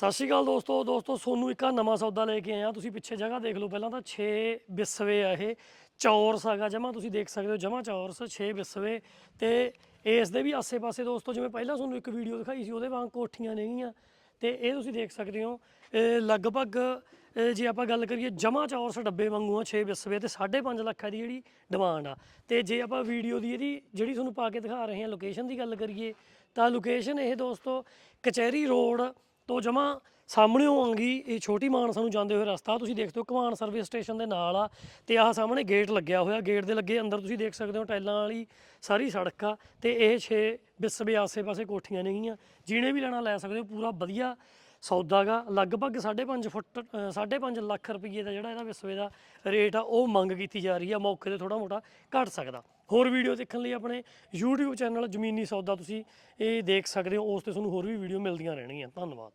ਸਤਿ ਸ਼੍ਰੀ ਅਕਾਲ ਦੋਸਤੋ ਦੋਸਤੋ, ਸੋਨੂੰ ਇੱਕ ਆਹ ਨਵਾਂ ਸੌਦਾ ਲੈ ਕੇ ਆਇਆ ਤੁਸੀਂ ਪਿੱਛੇ ਜਗ੍ਹਾ ਦੇਖ ਲਓ, ਪਹਿਲਾਂ ਤਾਂ 6 ਬਿਸਵੇ ਆ ਇਹ। ਚੌਰਸ ਹੈਗਾ ਜਮਾ, ਤੁਸੀਂ ਦੇਖ ਸਕਦੇ ਹੋ, ਜਮਾ ਚੌਰਸ 6 ਬਿਸਵੇ। ਤੇ ਇਸ ਦੇ ਵੀ ਆਸੇ-ਪਾਸੇ ਦੋਸਤੋ, ਜਿਵੇਂ ਪਹਿਲਾਂ ਤੁਹਾਨੂੰ ਇੱਕ ਵੀਡੀਓ ਦਿਖਾਈ ਸੀ, ਉਹਦੇ ਵਾਂਗ ਕੋਠੀਆਂ ਨੇਗੀਆਂ। ਤੇ ਇਹ ਤੁਸੀਂ ਦੇਖ ਸਕਦੇ ਹੋ ਲਗਭਗ ਜੇ ਆਪਾਂ ਗੱਲ ਕਰੀਏ ਜਮਾ ਚੌਰਸ ਡੱਬੇ ਵਾਂਗੂ ਆ 6 ਬਿਸਵੇ ਤੇ 5.5 ਲੱਖ ਦੀ ਜਿਹੜੀ ਡਿਮਾਂਡ ਆ। ਤੇ ਜੇ ਆਪਾਂ ਵੀਡੀਓ ਦੀ ਇਹਦੀ, ਜਿਹੜੀ ਤੁਹਾਨੂੰ ਪਾ ਕੇ ਦਿਖਾ ਰਹੇ ਹਾਂ, ਲੋਕੇਸ਼ਨ ਦੀ ਗੱਲ ਕਰੀਏ, ਤਾਂ ਲੋਕੇਸ਼ਨ ਇਹ ਦੋਸਤੋ, ਕਚਹਿਰੀ ਰੋਡ ਤੋਂ ਜਮਾ ਸਾਹਮਣੇ ਆਉਂਗੀ ਇਹ ਛੋਟੀ ਮਾਨਸਾ ਨੂੰ ਜਾਂਦੇ ਹੋਏ ਰਸਤਾ ਤੁਸੀਂ ਦੇਖਦੇ ਹੋ ਕਮਾਨ ਸਰਵਿਸ ਸਟੇਸ਼ਨ ਦੇ ਨਾਲ ਆ ਤੇ ਆਹ ਸਾਹਮਣੇ ਗੇਟ ਲੱਗਿਆ ਹੋਇਆ ਗੇਟ ਦੇ ਲੱਗੇ ਅੰਦਰ ਤੁਸੀਂ ਦੇਖ ਸਕਦੇ ਹੋ ਟਾਈਲਾਂ ਵਾਲੀ ਸਾਰੀ ਸੜਕ ਆ ਤੇ ਇਹ 6 ਬਿਸਵੇ ਆਸੇ-ਪਾਸੇ ਕੋਠੀਆਂ ਨੇਗੀਆਂ ਜਿਹਨੇ ਵੀ ਲੈਣਾ ਲੈ ਸਕਦੇ ਹੋ ਪੂਰਾ ਵਧੀਆ ਸੌਦਾਗਾ ਲਗਭਗ 5.5 ਫੁੱਟ ਅ, 5.5 ਲੱਖ ਰੁਪਏ ਦਾ ਜਿਹੜਾ ਇਹਦਾ ਵਿਸਵੇ ਦਾ ਰੇਟ ਆ ਉਹ ਮੰਗ ਕੀਤੀ ਜਾ ਰਹੀ ਆ ਮੌਕੇ ਤੇ ਥੋੜਾ ਮੋਟਾ ਘਟ ਸਕਦਾ। ਹੋਰ ਵੀਡੀਓ ਦੇਖਣ ਲਈ ਆਪਣੇ YouTube ਚੈਨਲ ਜ਼ਮੀਨੀ ਸੌਦਾ ਤੁਸੀਂ ਇਹ ਦੇਖ ਸਕਦੇ ਹੋ, ਉਸ ਤੇ ਤੁਹਾਨੂੰ ਹੋਰ ਵੀ ਵੀਡੀਓ ਮਿਲਦੀਆਂ ਰਹਿਣਗੀਆਂ। ਧੰਨਵਾਦ।